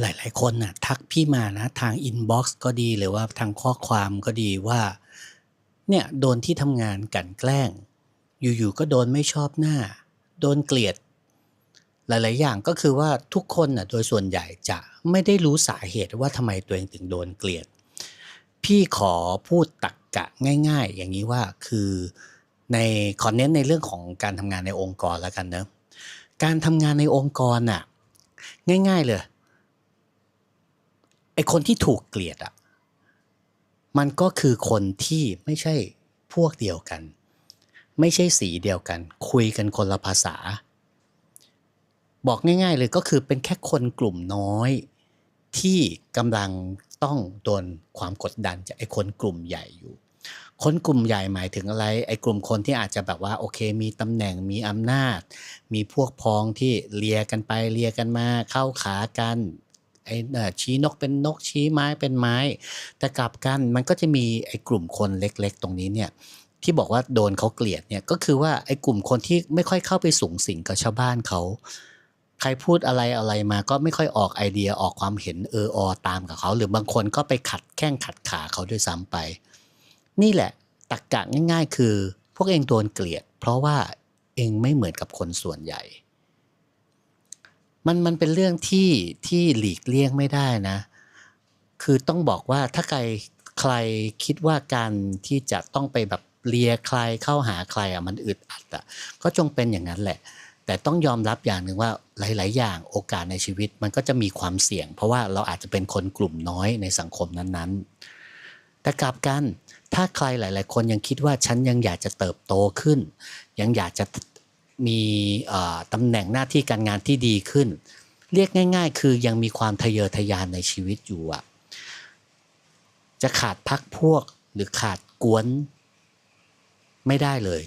หลาย ๆ คนน่ะทักพี่มานะ ทางอินบ็อกซ์ก็ดีหรือว่าทางข้อความก็ดีว่า เนี่ยโดนที่ทำงานกันแกล้ง อยู่ ๆ ก็โดนไม่ชอบหน้า โดนเกลียด หลาย ๆ อย่างก็คือว่าทุกคนน่ะโดยส่วนใหญ่จะไม่ได้รู้สาเหตุว่าทำไมตัวเองถึงโดนเกลียด พี่ขอพูดตรรกะง่าย ๆ อย่างนี้ว่าคือในขอนเน้นในเรื่องของการทำงานในองค์กรแล้วกันเนะการทำงานในองค์กรน่ะง่าย ๆ เลย ไอ้คนที่ถูกเกลียดอะมันก็คือคนที่ไม่ใช่พวกเดียวกัน ไม่ใช่สีเดียวกัน คุยกันคนละภาษา บอกง่ายๆเลยก็คือเป็นแค่คนกลุ่มน้อย ที่กำลังต้องโดนความกดดันจากไอ้คนกลุ่มใหญ่อยู่ คนกลุ่มใหญ่หมายถึงอะไร ไอ้กลุ่มคนที่อาจจะแบบว่าโอเค มีตำแหน่งมีอำนาจ มีพวกพ้องที่เลียกันไปเลียกันมาเข้าขากัน ไอ้ชี้นกเป็นนกชี้ไม้เป็นไม้ แต่กลับกันมันก็จะมีไอ้กลุ่มคนเล็ก ๆ ตรงนี้เนี่ยที่บอกว่าโดนเขาเกลียดเนี่ยก็คือว่าไอ้กลุ่มคนที่ไม่ค่อยเข้าไปสุงสิงกับชาวบ้านเขาใครพูดอะไรอะไรมาก็ไม่ค่อยออกไอเดียออกความเห็นเออออตามกับเขา หรือบางคนก็ไปขัดแข้งขัดขาเขาด้วยซ้ำไป นี่แหละตรรกะง่าย ๆ คือ พวกเองโดนเกลียด เพราะว่าเองไม่เหมือนกับคนส่วนใหญ่ มันมันเป็นเรื่องที่ที่หลีกเลี่ยงไม่ได้นะ คือต้องบอกว่าถ้าใครใครคิดว่าการที่จะต้องไปแบบเลียใครเข้าหาใครอะมันอึดอัดอะก็จงเป็นอย่างนั้นแหละ แต่ต้องยอมรับอย่างหนึ่งว่าหลาย ๆ อย่างโอกาสในชีวิตมันก็จะมีความเสี่ยง เพราะว่าเราอาจจะเป็นคนกลุ่มน้อยในสังคมนั้น ๆ แต่กลับกันถ้าใครหลาย ๆ คนยังคิดว่าฉันยังอยากจะเติบโตขึ้น ยังอยากจะ มีตำแหน่งหน้าที่การงานที่ดีขึ้น เรียกง่าย ๆ คือยังมีความทะเยอทะยานในชีวิตอยู่อะจะขาดพักพวกหรือขาดกวนไม่ได้เลย